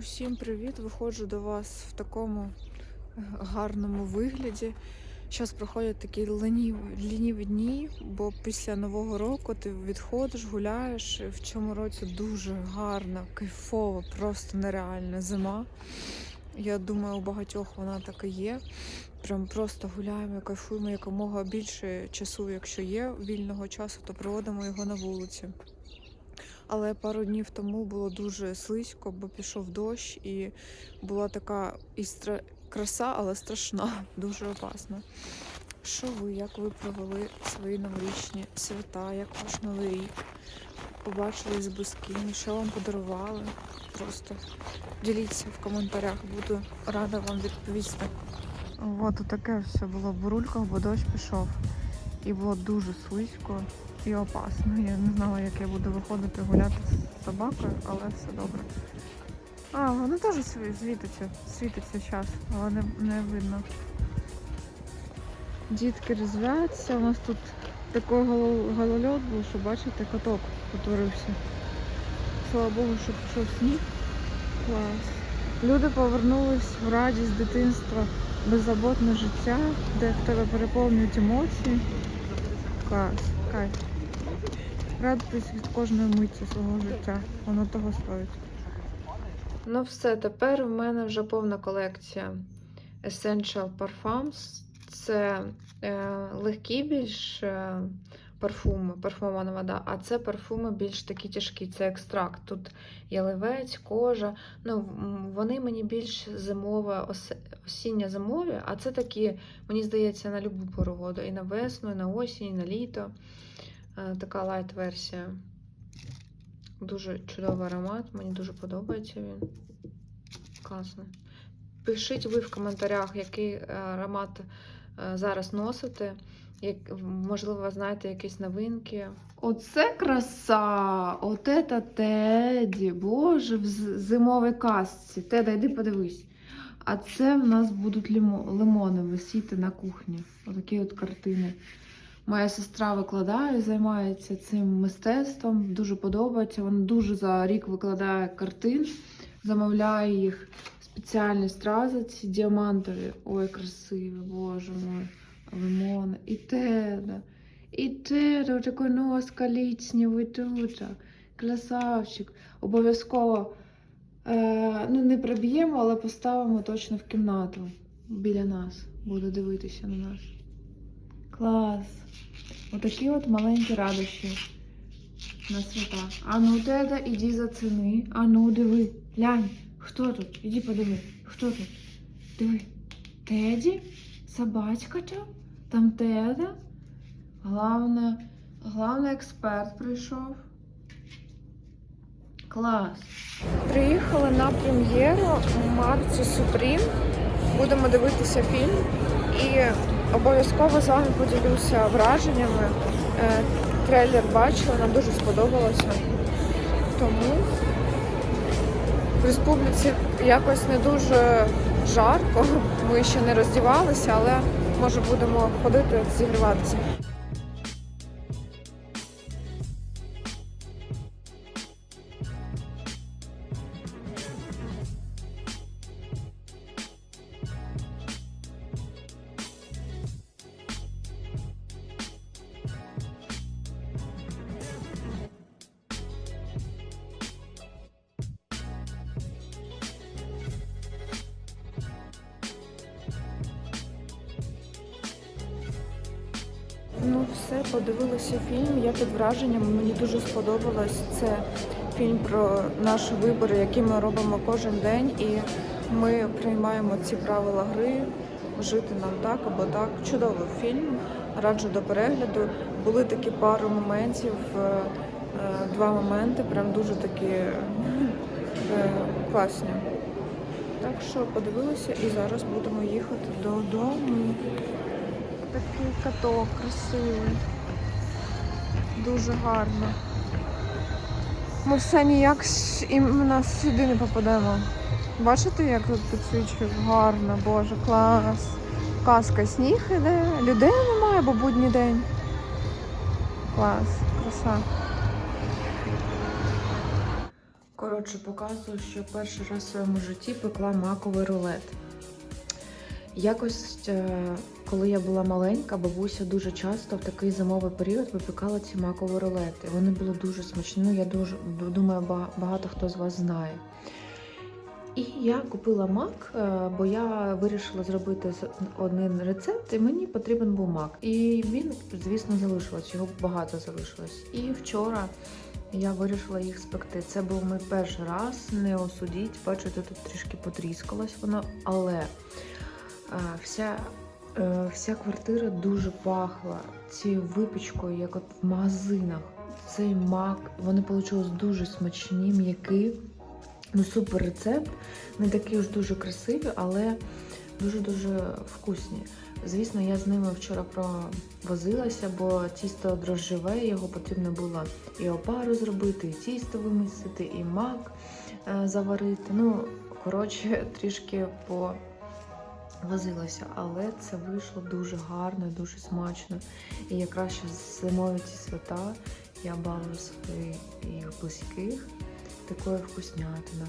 Усім привіт! Виходжу до вас в такому е, гарному вигляді. Зараз проходять такі лініві, лініві дні, бо після Нового року ти відходиш, гуляєш. І В цьому році дуже гарна, кайфова, просто нереальна зима. Я думаю, у багатьох вона така є. Прям просто гуляємо, кайфуємо якомога більше часу, якщо є вільного часу, то проводимо його на вулиці. Але пару днів тому було дуже слизько, бо пішов дощ, і була така і стра... краса, але страшна, дуже опасна. Що ви, як ви провели свої новорічні свята, як ваш новий рік? Побачили з близькими, що вам подарували? Просто діліться в коментарях, буду рада вам відповісти. От таке все було в бурульках, бо дощ пішов. І було дуже слизько і опасно. Я не знала, як я буду виходити гуляти з собакою, але все добре. А, вони теж світиться, світиться час, але не, не видно. Дітки розвляться. У нас тут такий голо- голольот був, що бачите, каток утворився. Слава Богу, що пішов сніг. Клас. Люди повернулись в радість дитинства, беззаботне життя, де в тебе переповнюють емоції. Клас, кайф. Радуйтесь від кожної миті свого життя. Воно того стоїть. Ну все, тепер в мене вже повна колекція Essential Parfums. Це е, легкі більш е, парфуми, парфумована вода, а це парфуми більш такі тяжкі. Це екстракт. Тут яливець, кожа. Ну, вони мені більш зимове, осіння зимові, а це такі, мені здається, на любу пору року. І на весну, і на осінь, і на літо. Е, Така лайт-версія. Дуже чудовий аромат, мені дуже подобається він. Класно. Пишіть ви в коментарях, який е, аромат е, зараз носите. Як, можливо, ви знаєте якісь новинки. Оце краса! От это Теді. Боже, в зимовій касці. Теда, йди подивись. А це в нас будуть лимони висіти на кухні. Отакі от картини. Моя сестра викладає, займається цим мистецтвом, дуже подобається. Вона дуже за рік викладає картин, замовляє їх спеціальні стрази, ці діамантові. Ой, красиві, боже мой, лимони. І теда, і теда, такий нос коричневий тут. Красавчик. Обов'язково е, ну, не приб'ємо, але поставимо точно в кімнату біля нас. Буде дивитися на нас. Клас. Отакі от маленькі радощі на свята. А ну теда, іди заціни. А ну диви. Глянь, хто тут? Іди подиви. Хто тут? Диви. Теді? Собачка там? Там теда? Главне, главний експерт прийшов. Клас. Приїхали на прем'єру Марці Супрім. Будемо дивитися фільм і обов'язково з вами поділюся враженнями. Е, Трейлер бачила, нам дуже сподобалося. Тому в республіці якось не дуже жарко. Ми ще не роздівалися, але може будемо ходити зігріватися. Все, подивилися фільм. Я під враженням. Мені дуже сподобалось. Це фільм про наші вибори, які ми робимо кожен день, і ми приймаємо ці правила гри. Жити нам так або так. Чудовий фільм. Раджу до перегляду. Були такі пару моментів, е, е, два моменти, прям дуже такі е, класні. Так що подивилися і зараз будемо їхати додому. Такий каток красивий. Дуже гарно. Ми все ніяк ж іменно сюди не попадемо. Бачите, як тут підсвічує? Гарно, боже, клас. Казка, сніг іде, людей немає, бо будній день. Клас, краса. Коротше, показую, що перший раз в своєму житті пекла маковий рулет. Якось, е, коли я була маленька, бабуся дуже часто в такий зимовий період випікала ці макові рулети. Вони були дуже смачні. Ну, я дуже думаю, багато хто з вас знає. І я купила мак, е, бо я вирішила зробити один рецепт, і мені потрібен був мак. І він, звісно, залишилось, його багато залишилось. І вчора я вирішила їх спекти. Це був мій перший раз, не осудіть. Бачите, тут трішки потріскалось воно, але вся, е, вся квартира дуже пахла цією випічкою, як от в магазинах. Цей мак, вони вийшли дуже смачні, м'які. Ну, супер рецепт. Не такі ж дуже красиві, але дуже-дуже вкусні. Звісно, я з ними вчора провозилася, бо тісто дрожжеве, його потрібно було і опару зробити, і тісто вимісити, і мак е, заварити. Ну, коротше, трішки повозилася, але це вийшло дуже гарно дуже смачно. І якраз ще зимові ці свята я балую своїх близьких такою вкуснятиною.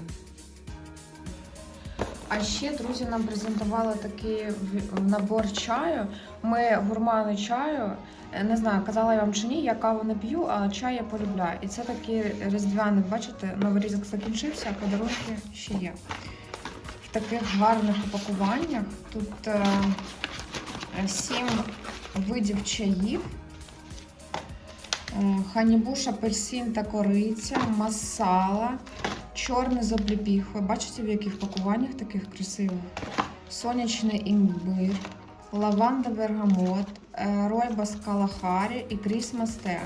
А ще друзі нам презентували такий набор чаю. Ми гурмани чаю. Е, Не знаю, казала я вам чи ні, я каву не п'ю, а чай я полюбляю. І це такий різдвяний, бачите, новий різок закінчився, а подарунки ще є. Таких гарних упакуваннях. Тут е, е, сім видів чаїв. Е, Ханібуш, апельсин та кориця, масала, чорний з обліпіхою. Бачите, в яких пакуваннях таких красивих? Сонячний імбир, лаванда бергамот, е, ройбас калахарі і крісмас те.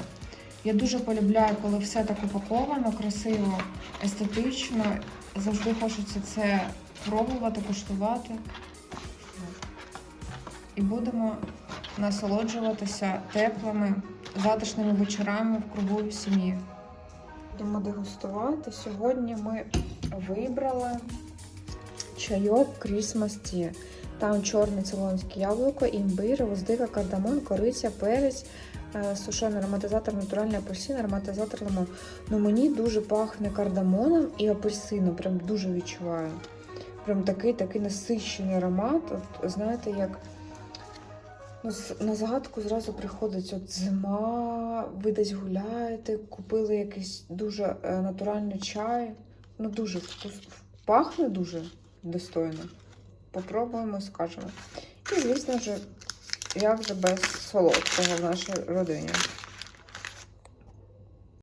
Я дуже полюбляю, коли все так упаковано, красиво, естетично. Завжди хочеться це пробувати, куштувати. І будемо насолоджуватися теплими затишними вечорами в кругу сім'ї. Будемо дегустувати. Сьогодні ми вибрали чайок Christmas Tea. Там чорне цилонське яблуко, імбир, воздика, кардамон, кориця, перець, сушений ароматизатор, натуральний апельсин, ароматизатор лимон. Ну мені дуже пахне кардамоном і апельсином, прям дуже відчуваю. Прям такий такий насичений аромат. От, знаєте, як Ну, на загадку зразу приходить от зима, ви десь гуляєте, купили якийсь дуже е, натуральний чай. Ну, дуже вкус... пахне дуже достойно. Попробуємо, скажемо. І, звісно ж, як же без солодкого в нашій родині.